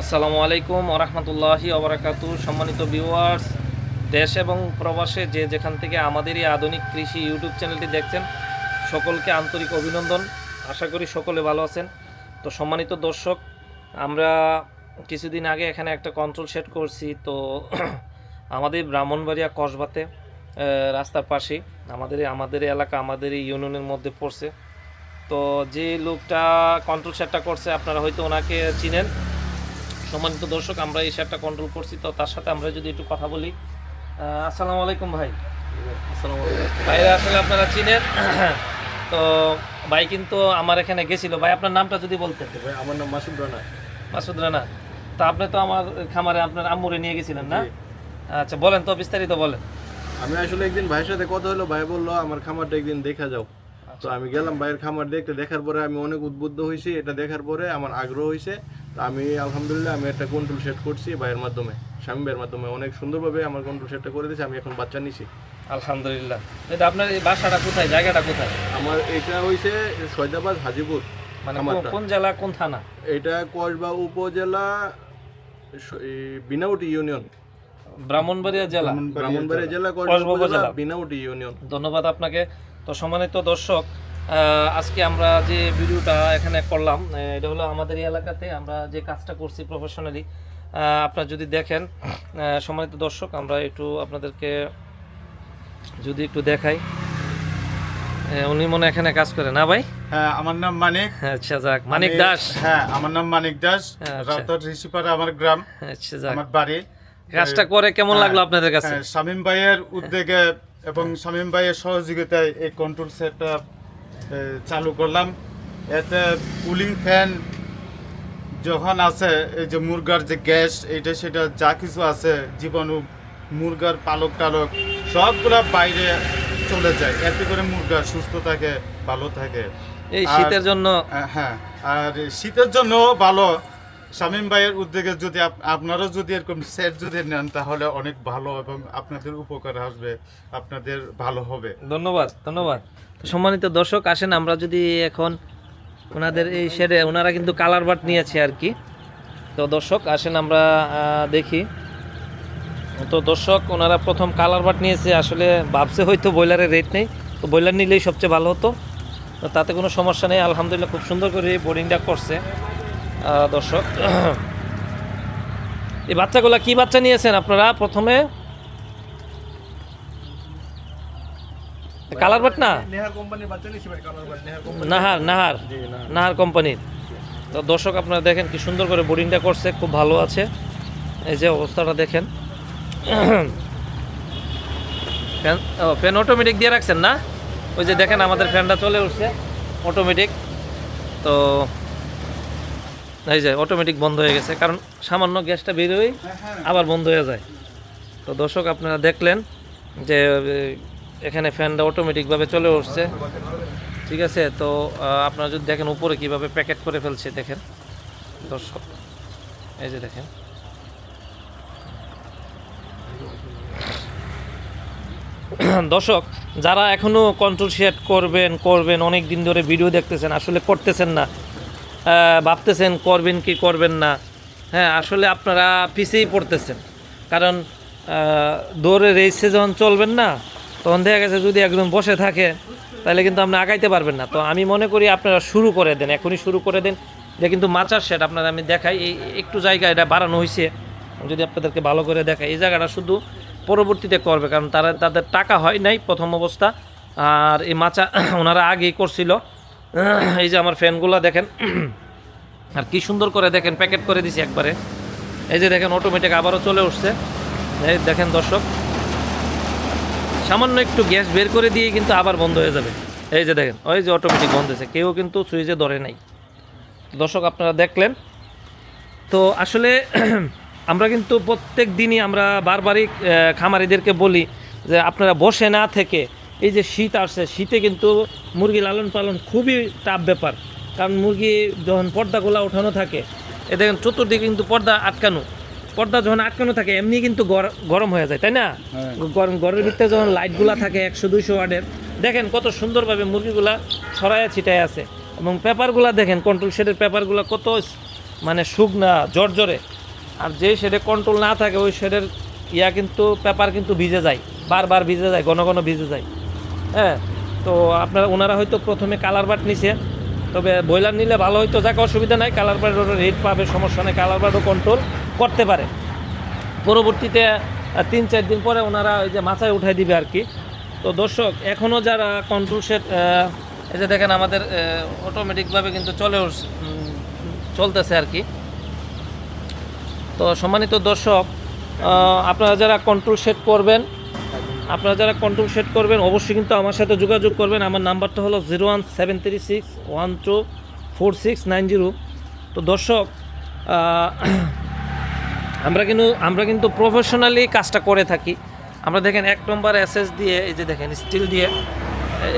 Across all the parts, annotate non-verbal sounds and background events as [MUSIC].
আসসালামু আলাইকুম ওরহমতুল্লাহি ওবরাকাতু। সম্মানিত ভিউয়ার্স দেশ এবং প্রবাসে যে যেখান থেকে আমাদের এই আধুনিক কৃষি ইউটিউব চ্যানেলটি দেখছেন, সকলকে আন্তরিক অভিনন্দন। আশা করি সকলে ভালো আছেন। তো সম্মানিত দর্শক, আমরা কিছুদিন আগে এখানে একটা কন্ট্রোল সেট করছি। তো [CLEARS THROAT] আমাদের ব্রাহ্মণবাড়িয়া কসবাতে রাস্তার পাশে আমাদের আমাদের এলাকা, আমাদের এই ইউনিয়নের মধ্যে পড়ছে। তো যে লোকটা কন্ট্রোল সেটটা করছে, আপনারা হয়তো ওনাকে চিনেন। সম্মানিত দর্শক আমরা এই শেয়ারটা কন্ট্রোল করছি। তো তার সাথে আমরা যদি একটু কথা বলি আসসালামু আলাইকুম ভাই। ভাইরা আসলে আপনারা চিনেন? তো ভাই কিন্তু আমার এখানে গেছিল। ভাই আপনার নামটা যদি বলতেন। ভাই আমার নাম মাসুদ রানা। মাসুদ রানা। তা আপনি তো আমার খামারে আপনার আম্মুরে নিয়ে গেছিলেন না? আচ্ছা বলেন তো বিস্তারিত বলেন। আমি আসলে একদিন ভাইয়ের সাথে কথা হলো ভাই বলল আমার খামারটা একদিন দেখা যাও। তো আমি গেলাম ভাইয়ের খামার দেখতে দেখার পরে আমি অনেক উদ্বুদ্ধ হয়েছি এটা দেখার পরে আমার আগ্রহ হয়েছে। তো আমি আলহামদুলিল্লাহ আমি একটা কন্ট্রোল সেট করছি ভাইয়ের মাধ্যমে স্বামী ভাইয়ের মাধ্যমে। অনেক সুন্দরভাবে আমার কন্ট্রোল সেটটা করে দিয়েছি আমি এখন বাচ্চা নিছি। আলহামদুলিল্লাহ। এটা আপনার এই বাসাটা কোথায় জায়গাটা কোথায়? আমার এটা হয়েছে সৈদাবাদ হাজিপুর মানে কোন- জেলা কোন থানা? এটা কসবা উপজেলা এই বিনাউটি ইউনিয়ন। ব্রাহ্মণবাড়িয়া জেলা? ব্রাহ্মণবাড়িয়া জেলা। কসবা উপজেলা। বিনাউটি ইউনিয়ন। ধন্যবাদ আপনাকে। তো সম্মানিত দর্শক আজকে আমরা যে ভিডিওটা এখানে করলাম এটা হলো আমাদের এই এলাকাতে আমরা যে কাজটা করছি প্রফেশনালি আপনারা যদি দেখেন সম্মানিত দর্শক আমরা একটু আপনাদেরকে যদি একটু দেখাই। উনি মনে এখানে কাজ করে না ভাই? হ্যাঁ আমার নাম মানিক। আচ্ছা যাক মানিক দাস। হ্যাঁ আমার নাম মানিক দাস। আচ্ছা। রাউতার ঋষিপাড়া আমার গ্রাম আচ্ছা যাক। আমার বাড়ি। কাজটা করে কেমন লাগল আপনাদের কাছে? হ্যাঁ, শামীম ভাইয়ের উদ্যোগে এবং শামীম ভাইয়ের সহযোগিতায় এই কন্ট্রোল সেটটা চালু করলাম। এতে কুলিং ফ্যান যখন আছে এই যে মুরগার যে গ্যাস এটা সেটা যা কিছু আছে জীবাণু মুরগার পালক টালক সবগুলা বাইরে চলে যায়। এতে করে মুরগা সুস্থ থাকে ভালো থাকে। এই শীতের জন্য? হ্যাঁ আর শীতের জন্য ভালো। শামীম ভাইয়ের উদ্যোগে যদি আপ- আপনারা যদি এরকম সেট যদি নেন, তাহলে অনেক ভালো এবং আপনাদের উপকার আসবে, আপনাদের ভালো হবে। ধন্যবাদ ধন্যবাদ। সম্মানিত দর্শক, আসেন আমরা যদি এখন ওনাদের এই শেডে ওনারা কিন্তু কালার বাট নিয়েছে আর কি। তো দর্শক, আসেন আমরা দেখি। তো দর্শক, ওনারা প্রথম কালার বাট নিয়েছে, আসলে ভাবছে হয়তো ব্রয়লারের রেট নেই। তো ব্রয়লার নিলেই সবচেয়ে ভালো হতো। তাতে কোনো সমস্যা নেই, আলহামদুলিল্লাহ খুব সুন্দর করে এই বোর্ডিংটা করছে। দর্শক। এই বাচ্চাগুলো কি বাচ্চা নিয়েছেন আপনারা প্রথমে? কালার বাট না? নেহার নেহার নাহার কোম্পানির। তো দর্শক আপনারা দেখেন কি সুন্দর করে বোর্ডিংটা করছে খুব ভালো আছে। এই যে অবস্থাটা দেখেন। ফ্যান ও ফ্যান অটোমেটিক দিয়ে রাখছেন না? ওই যে দেখেন আমাদের ফ্যানটা চলে উঠছে অটোমেটিক তো এই যে অটোমেটিক বন্ধ হয়ে গেছে, কারণ সামান্য গ্যাসটা বেরোয় আবার বন্ধ হয়ে যায়। তো দর্শক, আপনারা দেখলেন যে এখানে ফ্যানটা অটোমেটিকভাবে চলে উঠছে। ঠিক আছে? তো আপনারা যদি দেখেন উপরে কীভাবে প্যাকেট করে ফেলছে, দেখেন। দর্শক, এই যে দেখেন। দর্শক, যারা এখনও কন্ট্রোল শেড করবেন করবেন, অনেক দিন ধরে ভিডিও দেখতেছেন, আসলে করতেছেন না। ভাবতেছেন করবেন কি করবেন না। হ্যাঁ আসলে আপনারা পিছিয়েই পড়তেছেন। কারণ দৌড়ে রেসে যখন চলবেন না, তখন দেখা গেছে যদি একজন বসে থাকে, তাহলে কিন্তু আপনি আগাইতে পারবেন না। তো আমি মনে করি আপনারা শুরু করে দেন, এখনই শুরু করে দেন। যে কিন্তু মাচার শেড আপনারা আমি দেখাই, এই একটু জায়গা এটা বাড়ানো হয়েছে যদি আপনাদেরকে ভালো করে দেখাই, এই জায়গাটা শুধু পরবর্তীতে করবে, কারণ তারা, তাদের টাকা হয় নাই প্রথম অবস্থা। আর এই মাচা [COUGHS] ওনারা আগেই করছিল। এই যে আমার ফ্যানগুলো দেখেন। আর কি সুন্দর করে দেখেন, প্যাকেট করে দিছি একবারে। এই যে দেখেন অটোমেটিক আবারও চলে উঠছে। এই দেখেন দর্শক, সামান্য একটু গ্যাস বের করে দিয়ে কিন্তু আবার বন্ধ হয়ে যাবে। এই যে দেখেন, ওই যে অটোমেটিক বন্ধ হয়েছে, কেউ কিন্তু সুইচে ধরে নাই। দর্শক, আপনারা দেখলেন। তো আসলে [CLEARS THROAT] আমরা কিন্তু প্রত্যেক দিনই আমরা বারবারই খামারিদেরকে বলি যে আপনারা বসে না থেকে এই যে শীত আসছে শীতে কিন্তু মুরগি লালন পালন খুবই টাফ ব্যাপার। কারণ মুরগি যখন পর্দাগুলো ওঠানো থাকে এ দেখেন চতুর্দিকে কিন্তু পর্দা আটকানো। পর্দা যখন আটকানো থাকে এমনি কিন্তু গর- গরম হয়ে যায় তাই না? গরম ঘরের ভিতরে যখন লাইটগুলা থাকে একশো দুইশো ওয়ার্ডের দেখেন কত সুন্দরভাবে মুরগিগুলা ছড়ায় ছিটায় আছে। এবং পেপারগুলা দেখেন কন্ট্রোল শেডের পেপারগুলা কত মানে শুকনা জর্জরে। আর যে শেডে কন্ট্রোল না থাকে ওই শেডের ইয়া কিন্তু পেপার কিন্তু ভিজে যায় বারবার ভিজে যায় ঘন ঘন ভিজে যায়। হ্যাঁ তো আপনারা, ওনারা হয়তো প্রথমে কালার বাট নিছে, তবে ব্রয়লার নিলে ভালো হয়তো যাকে, অসুবিধা নাই কালার বার্ডও রেট পাবে, সমস্যা নেই কালার বার্ডও কন্ট্রোল করতে পারে। পরবর্তীতে তিন চার দিন পরে ওনারা ওই যে মাথায় উঠাই দিবে আর কি। তো দর্শক এখনও যারা কন্ট্রোল সেট এই যে দেখেন আমাদের অটোমেটিকভাবে কিন্তু চলে চলতেছে আর কি। তো সম্মানিত দর্শক আপনারা যারা কন্ট্রোল সেট করবেন আপনারা যারা কন্ট্রোল সেট করবেন, অবশ্যই কিন্তু আমার সাথে যোগাযোগ করবেন। আমার নাম্বারটা হলো zero one seven three six, one two four six nine zero. তো দর্শক [CLEARS THROAT] আমরা কিন্তু আমরা কিন্তু প্রফেশনালি কাজটা করে থাকি। আমরা দেখেন এক নম্বর এসএস দিয়ে, এই যে দেখেন স্টিল দিয়ে,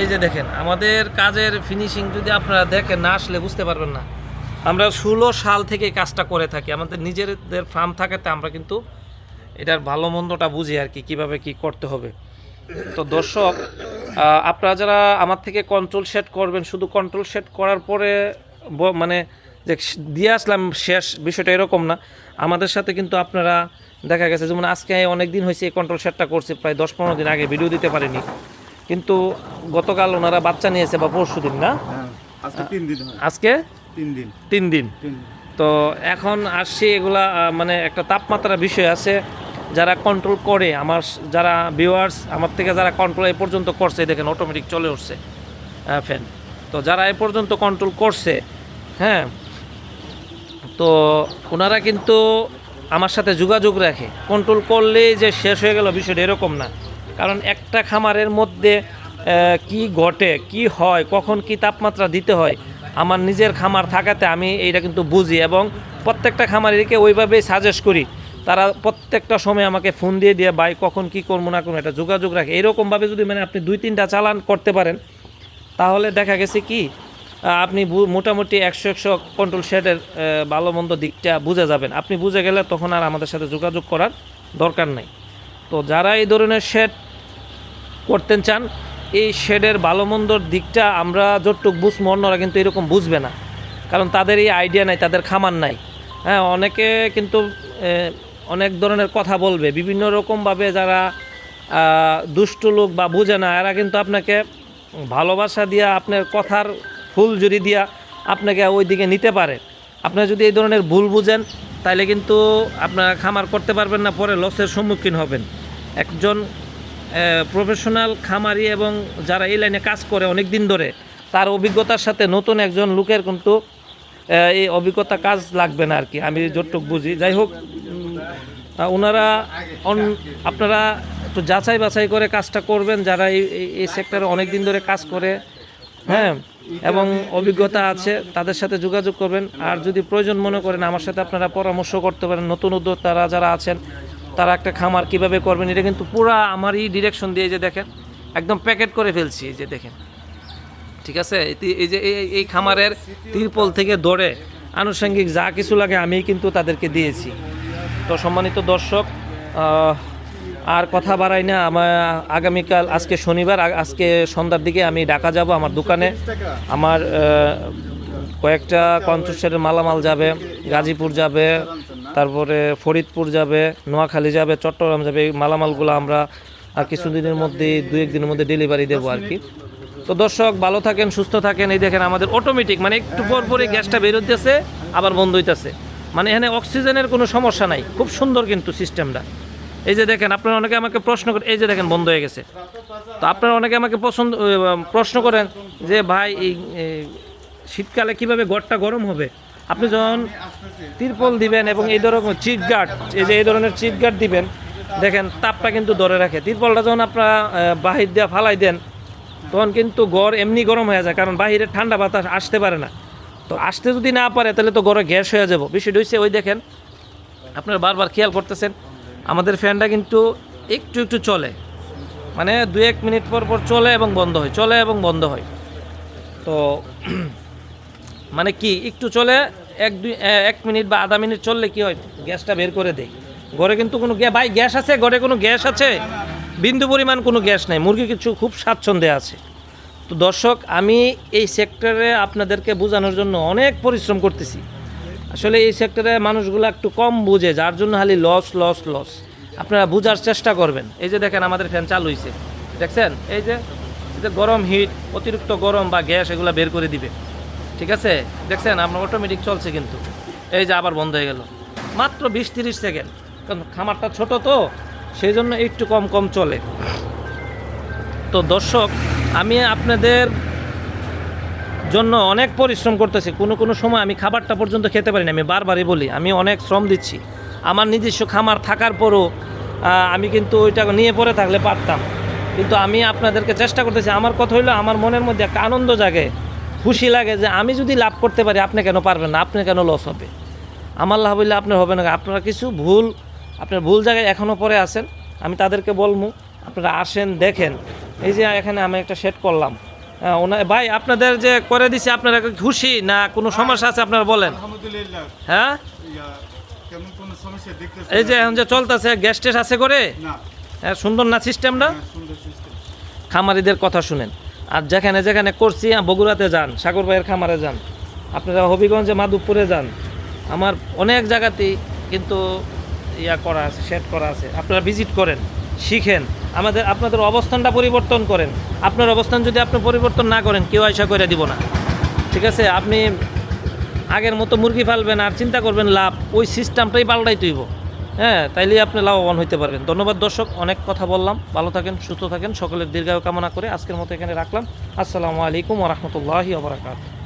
এই যে দেখেন, আমাদের কাজের ফিনিশিং যদি আপনারা দেখেন, না আসলে বুঝতে পারবেন না। আমরা ষোলো সাল থেকে কাজটা করে থাকি। আমাদের নিজেদের ফার্ম থাকাতে আমরা কিন্তু এটার ভালো মন্দটা বুঝি আর কি কীভাবে কি করতে হবে। তো দর্শক আপনারা যারা আমার থেকে কন্ট্রোল সেট করবেন শুধু কন্ট্রোল সেট করার পরে মানে যে দিয়ে আসলাম শেষ বিষয়টা এরকম না। আমাদের সাথে কিন্তু আপনারা দেখা গেছে যেমন আজকে অনেক দিন হয়েছে এই কন্ট্রোল সেটটা করছে প্রায় দশ পনেরো দিন আগে ভিডিও দিতে পারিনি। কিন্তু গতকাল ওনারা বাচ্চা নিয়েছে বা পরশু দিন না? হ্যাঁ আজকে তিন দিন আজকে? তিন দিন। তিন দিন। তো এখন আসছি এগুলা মানে একটা তাপমাত্রার বিষয় আছে। যারা কন্ট্রোল করে, আমার যারা ভিউয়ার্স আমার থেকে যারা কন্ট্রোল এ পর্যন্ত করছে, দেখেন অটোমেটিক চলে উঠছে ফ্যান তো যারা এ পর্যন্ত কন্ট্রোল করছে হ্যাঁ তো ওনারা কিন্তু আমার সাথে যোগাযোগ রাখে। কন্ট্রোল করলেই যে শেষ হয়ে গেল বিষয়টা এরকম না। কারণ একটা খামারের মধ্যে কি ঘটে, কি হয়, কখন কি তাপমাত্রা দিতে হয়, আমার নিজের খামার থাকাতে আমি এইটা কিন্তু বুঝি এবং প্রত্যেকটা খামারিকে ওইভাবেই সাজেস্ট করি। তারা প্রত্যেকটা সময় আমাকে ফোন দিয়ে দিয়ে, ভাই, কখন কি করব, না করব, এটা যোগাযোগ রাখে। এরকমভাবে যদি মানে আপনি দুই তিনটা চালান করতে পারেন, তাহলে দেখা গেছে কি আপনি মোটামুটি একশো একশো কন্ট্রোল শেডের ভালো মন্দ দিকটা বুঝে যাবেন। আপনি বুঝে গেলে তখন আর আমাদের সাথে যোগাযোগ করার দরকার নেই। তো যারা এই ধরনের শেড করতে চান, এই শেডের ভালো মন্দর দিকটা আমরা যতটুক বুঝব, অন্যরা কিন্তু এরকম বুঝবে না। কারণ তাদের এই আইডিয়া নাই, তাদের খামার নাই। হ্যাঁ অনেকে কিন্তু অনেক ধরনের কথা বলবে। বিভিন্ন রকমভাবে যারা দুষ্ট লোক বা বুঝে না, এরা কিন্তু আপনাকে ভালোবাসা দিয়া, আপনার কথার ফুল জুড়ি দিয়া আপনাকে ওই দিকে নিতে পারে। আপনারা যদি এই ধরনের ভুল বুঝেন তাহলে কিন্তু আপনারা খামার করতে পারবেন না, পরে লসের সম্মুখীন হবেন। একজন প্রফেশনাল খামারি এবং যারা এই লাইনে কাজ করে অনেক দিন ধরে, তার অভিজ্ঞতার সাথে নতুন একজন লোকের কিন্তু এই অভিজ্ঞতা কাজ লাগবে না আর কি। আমি যতটুক বুঝি। যাই হোক আহ, ওনারা আপনারা একটু যাচাই বাছাই করে কাজটা করবেন যারা এই এই- সেক্টরে অনেক দিন ধরে কাজ করে হ্যাঁ? এবং অভিজ্ঞতা আছে তাদের সাথে যোগাযোগ করবেন। আর যদি প্রয়োজন মনে করেন আমার সাথে আপনারা পরামর্শ করতে পারেন। নতুন উদ্যোক্তারা যারা আছেন তারা একটা খামার কীভাবে করবেন এটা কিন্তু পুরা আমারই ডিরেকশন দিয়ে যে দেখেন একদম প্যাকেট করে ফেলছি এই যে দেখেন। ঠিক আছে? এই যে এই- এই খামারের তিরপল থেকে ধরে আনুষঙ্গিক যা কিছু লাগে আমি কিন্তু তাদেরকে দিয়েছি। তো সম্মানিত দর্শক আর কথা বাড়াই না আমার আগামীকাল, আজকে শনিবার আজকে সন্ধ্যার দিকে আমি ঢাকা যাব আমার দোকানে। আমার কয়েকটা কন্ট্রোসের মালামাল যাবে, গাজীপুর যাবে, তারপরে ফরিদপুর যাবে, নোয়াখালী যাবে, চট্টগ্রাম যাবে, এই মালামালগুলো আমরা আর কিছুদিনের মধ্যে দু একদিনের মধ্যে ডেলিভারি দেবো আর কি। তো দর্শক, ভালো থাকেন, সুস্থ থাকেন, এই দেখেন আমাদের অটোমেটিক মানে একটু পর পরে গ্যাসটা বেরোতেছে আবার বন্ধ হইতেছে। মানে এখানে অক্সিজেনের কোনো সমস্যা নাই। খুব সুন্দর কিন্তু সিস্টেমটা। এই যে দেখেন, আপনারা অনেকে আমাকে প্রশ্ন করেন এই যে দেখেন, বন্ধ হয়ে গেছে। তো আপনারা অনেকে আমাকে পছন্দ প্রশ্ন করেন যে, ভাই, এই শীতকালে কীভাবে ঘরটা গরম হবে? আপনি যখন তিরপল দিবেন এবং এই ধরনের চিট গার্ড, এই যে এই ধরনের চিট গার্ড দিবেন, দেখেন, তাপটা কিন্তু ধরে রাখে। তিরপলটা যখন আপনারা বাহির দিয়ে ফালাই দেন, তখন কিন্তু গড় এমনি গরম হয়ে যায়, কারণ বাহিরে ঠান্ডা বাতাস আসতে পারে না। তো আসতে যদি না পারে, তাহলে তো গড়ে গ্যাস হয়ে যাব। বিষয়টা হচ্ছে ওই দেখেন, আপনারা বারবার খেয়াল করতেছেন, আমাদের ফ্যানটা কিন্তু একটু একটু চলে। মানে দু এক মিনিট পর পর চলে এবং বন্ধ হয়, চলে এবং বন্ধ হয়। তো [CLEARS THROAT] মানে কি, একটু চলে, এক দুই এক মিনিট বা আধা মিনিট চললে কি হয়? গ্যাসটা বের করে দেয়। ঘরে কিন্তু কোনো ভাই, গ্যাস আছে, ঘরে কোনো গ্যাস আছে? বিন্দু পরিমাণ কোনো গ্যাস নেই, মুরগি কিছু খুব স্বাচ্ছন্দ্যে আছে। তো দর্শক, আমি এই সেক্টরে আপনাদেরকে বোঝানোর জন্য অনেক পরিশ্রম করতেছি। আসলে এই সেক্টরে মানুষগুলো একটু কম বুঝে, যার জন্য খালি লস লস লস আপনারা বোঝার চেষ্টা করবেন। এই যে দেখেন আমাদের ফ্যান চালু হয়েছে দেখছেন? এই যে যে গরম হিট অতিরিক্ত গরম বা গ্যাস এগুলো বের করে দিবে। ঠিক আছে? দেখছেন? আপনার অটোমেটিক চলছে কিন্তু। এই যে আবার বন্ধ হয়ে গেল। মাত্র বিশ তিরিশ সেকেন্ড কারণ খামারটা ছোট তো, সেই জন্য একটু কম কম চলে। তো দর্শক আমি আপনাদের জন্য অনেক পরিশ্রম করতেছি। কোনো কোনো সময় আমি খাবারটা পর্যন্ত খেতে পারি না, আমি বারবারই বলি, আমি অনেক শ্রম দিচ্ছি। আমার নিজস্ব খামার থাকার পরও আমি কিন্তু ওইটা নিয়ে পড়ে থাকলে পারতাম। কিন্তু আমি আপনাদেরকে চেষ্টা করতেছি, আমার কথা হইল, আমার মনের মধ্যে একটা আনন্দ জাগে, খুশি লাগে যে আমি যদি লাভ করতে পারি, আপনি কেন পারবেন না, আপনি কেন লস হবে? আমার লাভ হইলে আপনার হবে না। আপনারা কিছু ভুল, আপনার ভুল জায়গায় এখনও পরে আছেন, আমি তাদেরকে বলব আপনারা আসেন দেখেন। এই যে এখানে আমি একটা সেট করলাম। হ্যাঁ, ওনা- ভাই আপনাদের যে করে দিছি আপনারা খুশি না কোনো সমস্যা আছে আপনারা বলেন? হ্যাঁ? এই যে এখন যে চলতেছে গ্যাস টেস আছে করে? হ্যাঁ সুন্দর না সিস্টেমটা হ্যাঁ, খামারিদের কথা শুনেন। আর যেখানে যেখানে করছি বগুড়াতে যান সাগর ভাইয়ের খামারে যান আপনারা হবিগঞ্জে মাধবপুরে যান। আমার অনেক জায়গাতেই কিন্তু ইয়া করা আছে সেট করা আছে। আপনারা ভিজিট করেন শিখেন। আমাদের, আপনাদের অবস্থানটা পরিবর্তন করেন। আপনার অবস্থান যদি আপনি পরিবর্তন না করেন, কেউ আশা করে দিব না। ঠিক আছে? আপনি আগের মতো মুরগি পালবেন আর চিন্তা করবেন লাভ, ওই সিস্টেমটাই পাল্টাই তুইব। হ্যাঁ তাইলে আপনি লাভবান হইতে পারবেন। ধন্যবাদ দর্শক, অনেক কথা বললাম। ভালো থাকেন, সুস্থ থাকেন। সকলের দীর্ঘায়ু কামনা করে আজকের মতো এখানে রাখলাম। আসসালামু আলাইকুম রহমতুল্লাহি আবরাকাত